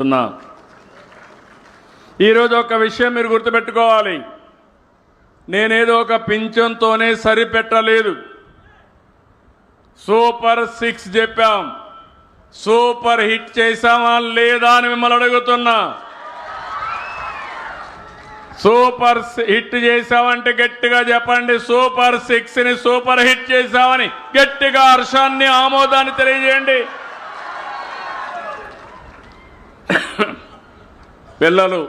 ఉన్నా ఈరోజు ఒక విషయం మీరు గుర్తుపెట్టుకోవాలి. నేనేదో ఒక పింఛన్తోనే సరిపెట్టలేదు. సూపర్ సిక్స్ చెప్పాం. సూపర్ హిట్ చేశామా లేదా అని మిమ్మల్ని అడుగుతున్నా. సూపర్ హిట్ చేశామంటే గట్టిగా చెప్పండి. సూపర్ సిక్స్ని సూపర్ హిట్ చేశామని గట్టిగా హర్షాన్ని ఆమోదాన్ని తెలియజేయండి. పిల్లలు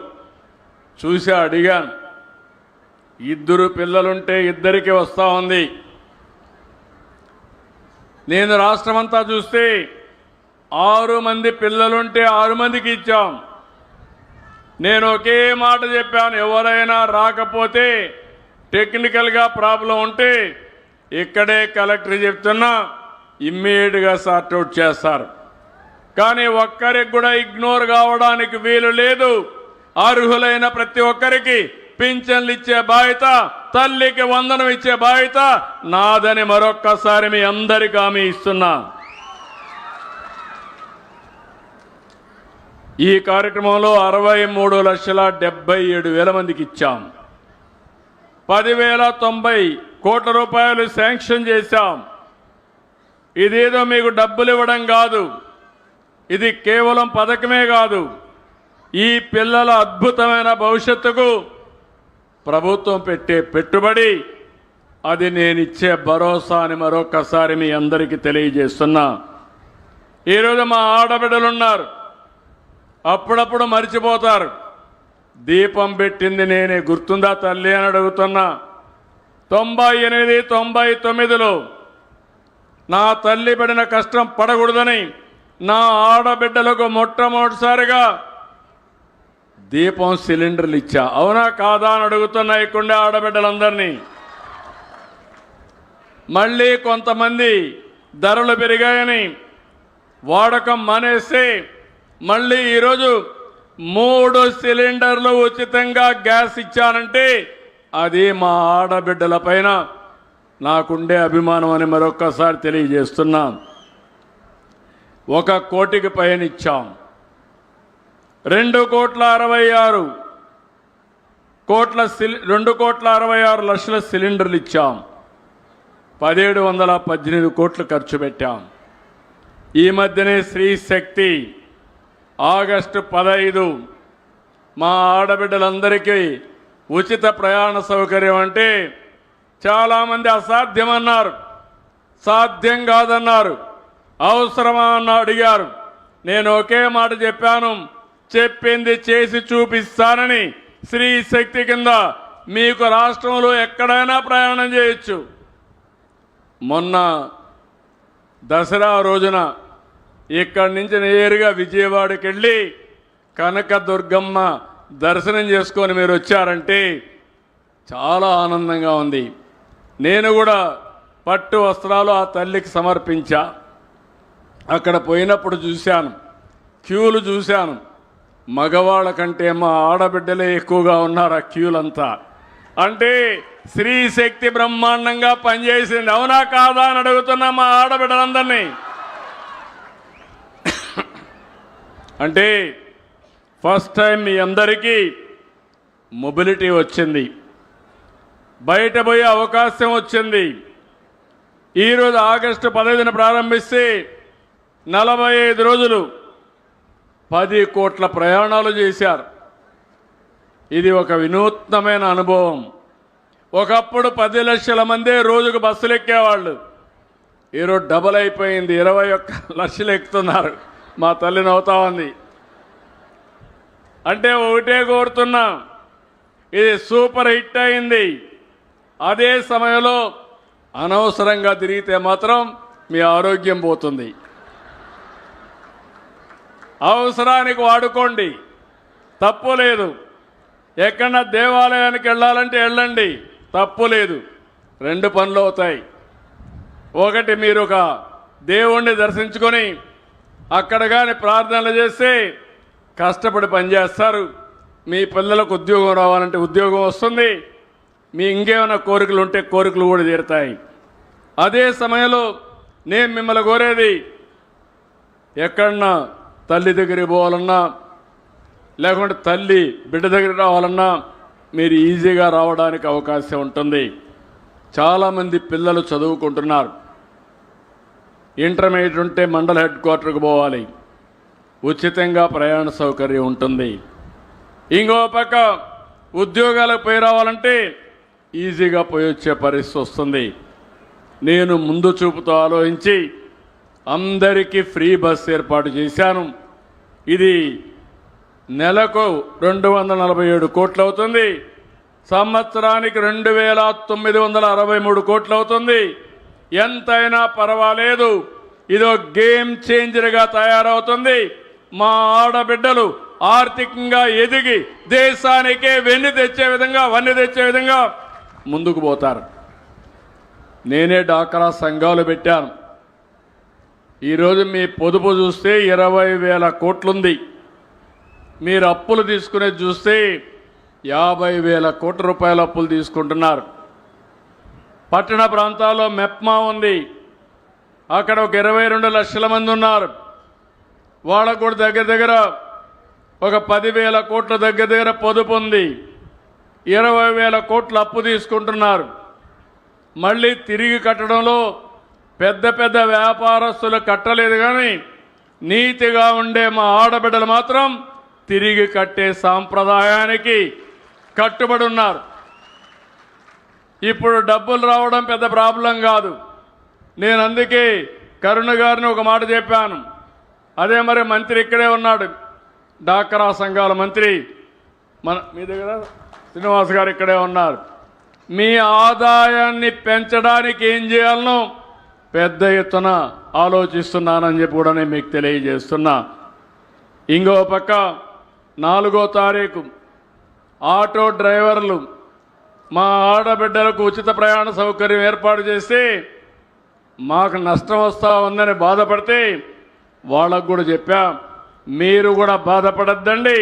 చూసి అడిగాను ఇద్దరు పిల్లలుంటే ఇద్దరికి వస్తూ ఉంది. నేను రాష్ట్రమంతా చూస్తే ఆరు మంది పిల్లలుంటే ఆరు మందికి ఇచ్చాం. నేను ఒకే మాట చెప్పాను ఎవరైనా రాకపోతే టెక్నికల్గా ప్రాబ్లం ఉంటే ఇక్కడే కలెక్టర్ చెప్తున్నా ఇమ్మీడియట్గా సార్ట్అవుట్ చేస్తారు. కానీ ఒక్కరికి కూడా ఇగ్నోర్ కావడానికి వీలు లేదు. అర్హులైన ప్రతి ఒక్కరికి పింఛన్లు ఇచ్చే బాధ్యత తల్లికి వందనం ఇచ్చే బాధ్యత నాదని మరొక్కసారి మీ అందరికి హామీ ఇస్తున్నా. ఈ కార్యక్రమంలో అరవై మూడు లక్షల డెబ్బై ఏడు వేల మందికి ఇచ్చాం. పదివేల తొంభై కోట్ల రూపాయలు శాంక్షన్ చేశాం. ఇదేదో మీకు డబ్బులు ఇవ్వడం కాదు. ఇది కేవలం పథకమే కాదు. ఈ పిల్లల అద్భుతమైన భవిష్యత్తుకు ప్రభుత్వం పెట్టే పెట్టుబడి అది నేను ఇచ్చే భరోసా అని మరొకసారి మీ అందరికీ తెలియజేస్తున్నా. ఈరోజు మా ఆడబిడ్డలున్నారు అప్పుడప్పుడు మర్చిపోతారు. దీపం పెట్టింది నేనే గుర్తుందా తల్లి అని అడుగుతున్నా. తొంభై ఎనిమిది తొంభై తొమ్మిదిలో నా తల్లి పడిన కష్టం పడకూడదని నా ఆడబిడ్డలకు మొట్టమొదటిసారిగా దీపం సిలిండర్లు ఇచ్చా. అవునా కాదా అని అడుగుతున్నా ఇక్కడే ఆడబిడ్డలందరినీ. మళ్ళీ కొంతమంది ధరలు పెరిగాయని వాడకం మానేస్తే మళ్ళీ ఈరోజు మూడు సిలిండర్లు ఉచితంగా గ్యాస్ ఇచ్చానంటే అది మా ఆడబిడ్డల పైన నాకుండే అభిమానం అని మరొక్కసారి తెలియజేస్తున్నాం. ఒక కోటికి పైన ఇచ్చాం. రెండు కోట్ల అరవై ఆరు కోట్ల సిలి రెండు కోట్ల అరవై ఆరు లక్షల సిలిండర్లు ఇచ్చాం. పదిహేడు వందల పద్దెనిమిది కోట్లు ఖర్చు పెట్టాం. ఈ మధ్యనే స్త్రీ శక్తి ఆగస్టు పదహైదు మా ఆడబిడ్డలందరికీ ఉచిత ప్రయాణ సౌకర్యం అంటే చాలామంది అసాధ్యమన్నారు. సాధ్యం కాదన్నారు. అవసరమా అన్న అడిగారు. నేను ఒకే మాట చెప్పాను. చెప్పింది చేసి చూపిస్తానని స్త్రీ శక్తి కింద మీకు రాష్ట్రంలో ఎక్కడైనా ప్రయాణం చేయొచ్చు. మొన్న దసరా రోజున ఇక్కడి నుంచి నేరుగా విజయవాడకి వెళ్ళి కనక దుర్గమ్మ దర్శనం చేసుకొని మీరు వచ్చారంటే చాలా ఆనందంగా ఉంది. నేను కూడా పట్టు వస్త్రాలు ఆ తల్లికి సమర్పించా. అక్కడ పోయినప్పుడు చూశాను. క్యూలు చూశాను. మగవాళ్ళ కంటే మా ఆడబిడ్డలే ఎక్కువగా ఉన్నారు ఆ క్యూలంతా. అంటే స్త్రీ శక్తి బ్రహ్మాండంగా పనిచేసింది. అవునా కాదా అని అడుగుతున్నా మా ఆడబిడ్డలందరినీ. అంటే ఫస్ట్ టైం మీ అందరికీ మొబిలిటీ వచ్చింది. బయట పోయే అవకాశం వచ్చింది. ఈరోజు ఆగస్టు పదహైదున ప్రారంభిస్తే నలభై ఐదు రోజులు పది కోట్ల ప్రయాణాలు చేశారు. ఇది ఒక వినూత్నమైన అనుభవం. ఒకప్పుడు పది లక్షల మందే రోజుకు బస్సులు ఎక్కేవాళ్ళు. ఈరోజు డబల్ అయిపోయింది. ఇరవై ఒక్క లక్షలు ఎక్కుతున్నారు. మా తల్లి నవ్వుతా ఉంది. అంటే ఒకటే కోరుతున్నా ఇది సూపర్ హిట్ అయింది. అదే సమయంలో అనవసరంగా తిరిగితే మాత్రం మీ ఆరోగ్యం పోతుంది. అవసరానికి వాడుకోండి. తప్పు లేదు. ఎక్కడన్నా దేవాలయానికి వెళ్ళాలంటే వెళ్ళండి. తప్పు లేదు. రెండు పనులు అవుతాయి. ఒకటి మీరు ఒక దేవుణ్ణి దర్శించుకొని అక్కడ కానీ ప్రార్థనలు చేస్తే కష్టపడి పనిచేస్తారు మీ పిల్లలకు ఉద్యోగం రావాలంటే ఉద్యోగం వస్తుంది. మీ ఇంకేమైనా కోరికలు ఉంటే కోరికలు కూడా తీరుతాయి. అదే సమయంలో నేను మిమ్మల్ని కోరేది ఎక్కడన్నా తల్లి దగ్గరికి పోవాలన్నా లేకుంటే తల్లి బిడ్డ దగ్గర రావాలన్నా మీరు ఈజీగా రావడానికి అవకాశం ఉంటుంది. చాలామంది పిల్లలు చదువుకుంటున్నారు. ఇంటర్మీడియట్ ఉంటే మండల హెడ్ క్వార్టర్కి పోవాలి. ఉచితంగా ప్రయాణ సౌకర్యం ఉంటుంది. ఇంకో పక్క ఉద్యోగాలకు పోయి రావాలంటే ఈజీగా పోయి వచ్చే పరిస్థితి వస్తుంది. నేను ముందు చూపుతో ఆలోచించి అందరికీ ఫ్రీ బస్ ఏర్పాటు చేశాను. ఇది నెలకు రెండు వందల నలభై ఏడు కోట్లు అవుతుంది. సంవత్సరానికి రెండు వేల తొమ్మిది వందల అరవై మూడు కోట్లు అవుతుంది. ఎంతైనా పర్వాలేదు. ఇదో గేమ్ చేంజర్గా తయారవుతుంది. మా ఆడబిడ్డలు ఆర్థికంగా ఎదిగి దేశానికే వెన్ను తెచ్చే విధంగా వన్ని తెచ్చే విధంగా ముందుకు పోతారు. నేనే డాక్రా సంఘాలు పెట్టాను. ఈరోజు మీ పొదుపు చూస్తే ఇరవై వేల కోట్లుంది. మీరు అప్పులు తీసుకునేది చూస్తే యాభై వేల కోట్ల రూపాయల అప్పులు తీసుకుంటున్నారు. పట్టణ ప్రాంతాల్లో మెప్మా ఉంది. అక్కడ ఒక ఇరవై రెండు లక్షల మంది ఉన్నారు. వాళ్ళకు కూడా దగ్గర దగ్గర ఒక పదివేల కోట్ల దగ్గర దగ్గర పొదుపు ఉంది. ఇరవై వేల కోట్ల అప్పు తీసుకుంటున్నారు. మళ్ళీ తిరిగి కట్టడంలో పెద్ద పెద్ద వ్యాపారస్తులు కట్టలేదు కానీ నీతిగా ఉండే మా ఆడబిడ్డలు మాత్రం తిరిగి కట్టే సాంప్రదాయానికి కట్టుబడి ఉన్నారు. ఇప్పుడు డబ్బులు రావడం పెద్ద ప్రాబ్లం కాదు. నేను అందుకే కరుణ గారిని ఒక మాట చెప్పాను. అదే మరి మంత్రి ఇక్కడే ఉన్నాడు. డాక్రా సంఘాల మంత్రి మన మీ దగ్గర శ్రీనివాస్ గారు ఇక్కడే ఉన్నారు. మీ ఆదాయాన్ని పెంచడానికి ఏం చేయాలనో పెద్ద ఎత్తున ఆలోచిస్తున్నానని చెప్పి కూడా నేను మీకు తెలియజేస్తున్నా. ఇంకో పక్క నాలుగో తారీఖు ఆటో డ్రైవర్లు మా ఆడబిడ్డలకు ఉచిత ప్రయాణ సౌకర్యం ఏర్పాటు చేసి మాకు నష్టం వస్తూ ఉందని బాధపడితే వాళ్ళకు కూడా చెప్పా మీరు కూడా బాధపడద్దండి.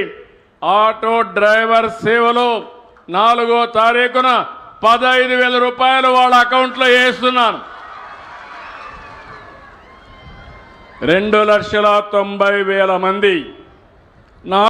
ఆటో డ్రైవర్ సేవలో నాలుగో తారీఖున పదహైదు వేల రూపాయలు వాళ్ళ అకౌంట్లో వేస్తున్నాను. రెండు లక్షల తొంభై వేల మంది. నా